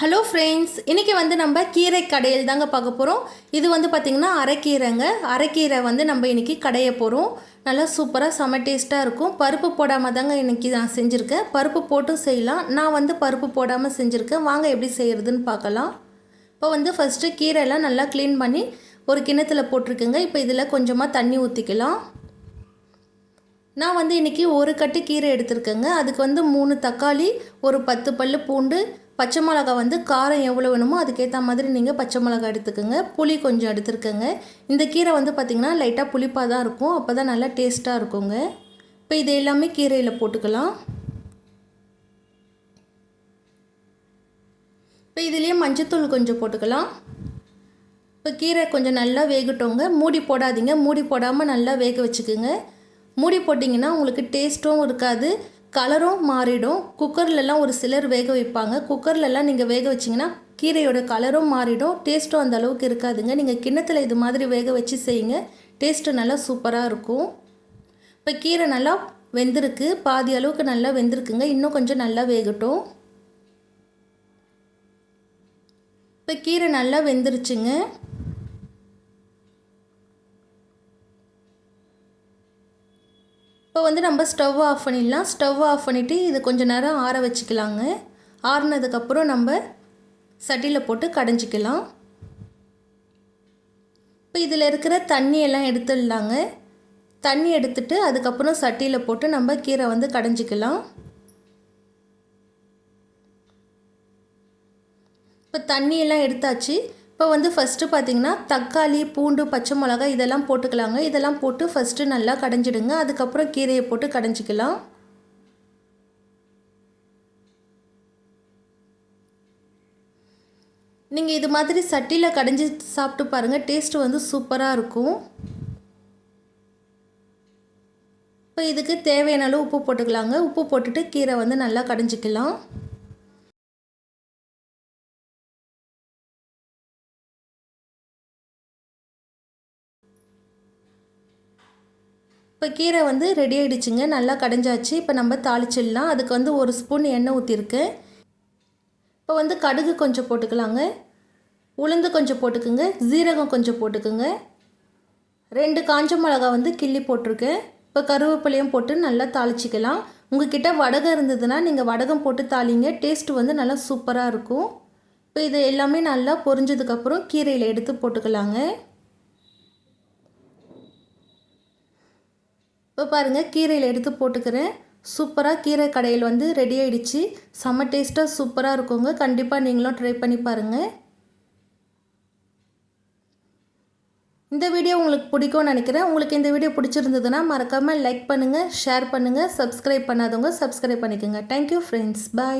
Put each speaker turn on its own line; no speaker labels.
Hello friends இன்றைக்கி வந்து நம்ம கீரை கடையில் தாங்க பார்க்க போகிறோம் இது வந்து பார்த்திங்கன்னா அரைக்கீரைங்க. அரைக்கீரை வந்து நம்ம இன்றைக்கி கடைய போகிறோம் நல்லா சூப்பராக செம டேஸ்ட்டாக இருக்கும். பருப்பு போடாமல் தாங்க இன்றைக்கி நான் செஞ்சுருக்கேன். பருப்பு போட்டும் செய்யலாம். நான் வந்து பருப்பு போடாமல் செஞ்சுருக்கேன். வாங்க எப்படி செய்கிறதுன்னு பார்க்கலாம். இப்போ வந்து ஃபஸ்ட்டு கீரையெல்லாம் நல்லா க்ளீன் பண்ணி ஒரு கிணத்துல போட்டிருக்கேங்க. இப்போ இதில் கொஞ்சமாக தண்ணி ஊற்றிக்கலாம் நான் வந்து இன்றைக்கி ஒரு கட்டு கீரை எடுத்திருக்கேங்க. அதுக்கு வந்து மூணு தக்காளி ஒரு பத்து பல் பூண்டு பச்சை மிளகா வந்து காரம் எவ்வளோ வேணுமோ அதுக்கேற்ற மாதிரி நீங்கள் பச்சை மிளகா எடுத்துக்கோங்க. புளி கொஞ்சம் எடுத்துருக்கோங்க. இந்த கீரை வந்து பார்த்திங்கன்னா லைட்டாக புளிப்பாக தான் இருக்கும். அப்போ தான் நல்லா டேஸ்ட்டாக இருக்குங்க. இப்போ இது எல்லாமே கீரையில் போட்டுக்கலாம். இப்போ இதுலேயே மஞ்சத்தூள் கொஞ்சம் போட்டுக்கலாம். இப்போ கீரை கொஞ்சம் நல்லா வேகட்டோங்க மூடி போடாதீங்க. மூடி போடாமல் நல்லா வேக வச்சுக்கோங்க. மூடி போட்டிங்கன்னா உங்களுக்கு டேஸ்ட்டும் இருக்காது கலரும் மாறிடும். குக்கர்லலாம் ஒரு சிலர் வேக வைப்பாங்க. குக்கர்லலாம் நீங்கள் வேக வச்சிங்கன்னா கீரையோட கலரும் மாறிடும். டேஸ்ட்டும் அந்த அளவுக்கு இருக்காதுங்க. நீங்கள் கிண்ணத்தில் இது மாதிரி வேக வச்சு செய்யுங்க. டேஸ்ட்டு நல்லா சூப்பராக இருக்கும். இப்போ கீரை நல்லா வெந்திருக்கு. பாதி அளவுக்கு நல்லா வெந்திருக்குங்க. இன்னும் கொஞ்சம் நல்லா வேகட்டும். இப்போ கீரை நல்லா வெந்துருச்சுங்க. இப்போ வந்து நம்ம ஸ்டவ் ஆஃப் பண்ணிடலாம். ஸ்டவ் ஆஃப் பண்ணிவிட்டு இது கொஞ்சம் நேரம் ஆற வச்சுக்கலாங்க. ஆறுனதுக்கப்புறம் நம்ம சட்டியில் போட்டு கடைஞ்சிக்கலாம். இப்போ இதில் இருக்கிற தண்ணியெல்லாம் எடுத்துடலாங்க. தண்ணி எடுத்துட்டு அதுக்கப்புறம் சட்டியில் போட்டு நம்ம கீரை வந்து கடைஞ்சிக்கலாம். இப்போ தண்ணியெல்லாம் எடுத்தாச்சு. இப்போ வந்து ஃபஸ்ட்டு பார்த்திங்கன்னா தக்காளி பூண்டு பச்சை மிளகா இதெல்லாம் போட்டுக்கலாங்க. இதெல்லாம் போட்டு ஃபஸ்ட்டு நல்லா கடைஞ்சிடுங்க. அதுக்கப்புறம் கீரையை போட்டு கடைஞ்சிக்கலாம். நீங்கள் இது மாதிரி சட்டியில் கடைஞ்சி சாப்பிட்டு பாருங்கள் டேஸ்ட்டு வந்து சூப்பராக இருக்கும். இப்போ இதுக்கு தேவையான அளவு உப்பு போட்டுக்கலாங்க. உப்பு போட்டுட்டு கீரை வந்து நல்லா கடைஞ்சிக்கலாம். இப்போ கீரை வந்து ரெடி ஆகிடுச்சுங்க நல்லா கடைஞ்சாச்சு. இப்போ நம்ம தாளிச்சிடலாம். அதுக்கு வந்து ஒரு ஸ்பூன் எண்ணெய் ஊற்றிருக்கு இப்போ வந்து கடுகு கொஞ்சம் போட்டுக்கலாங்க. உளுந்து கொஞ்சம் போட்டுக்குங்க. ஜீரகம் கொஞ்சம் போட்டுக்குங்க. ரெண்டு காஞ்ச மிளகா வந்து கிள்ளி போட்டிருக்கேன் இப்போ கருவேப்பிலையும் போட்டு நல்லா தாளிச்சிக்கலாம். உங்ககிட்ட வடகம் இருந்ததுன்னா நீங்கள் வடகம் போட்டு தாளிங்க. டேஸ்ட்டு வந்து நல்லா சூப்பராக இருக்கும். இப்போ இது எல்லாமே நல்லா பொரிஞ்சதுக்கப்புறம் கீரையில் எடுத்து போட்டுக்கலாங்க. இப்போ பாருங்கள் கீரையில் எடுத்து போட்டுக்கிறேன். சூப்பராக கீரை கடையில் வந்து ரெடி ஆகிடுச்சு செம்ம டேஸ்ட்டாக சூப்பராக இருக்குங்க. கண்டிப்பாக நீங்களும் ட்ரை பண்ணி பாருங்கள் இந்த வீடியோ உங்களுக்கு பிடிக்கும்னு நினைக்கிறேன். உங்களுக்கு இந்த வீடியோ பிடிச்சிருந்ததுன்னா மறக்காமல் லைக் பண்ணுங்கள் ஷேர் பண்ணுங்கள் சப்ஸ்கிரைப் பண்ணாதவங்க சப்ஸ்கிரைப் பண்ணிக்கோங்க. Thank you friends bye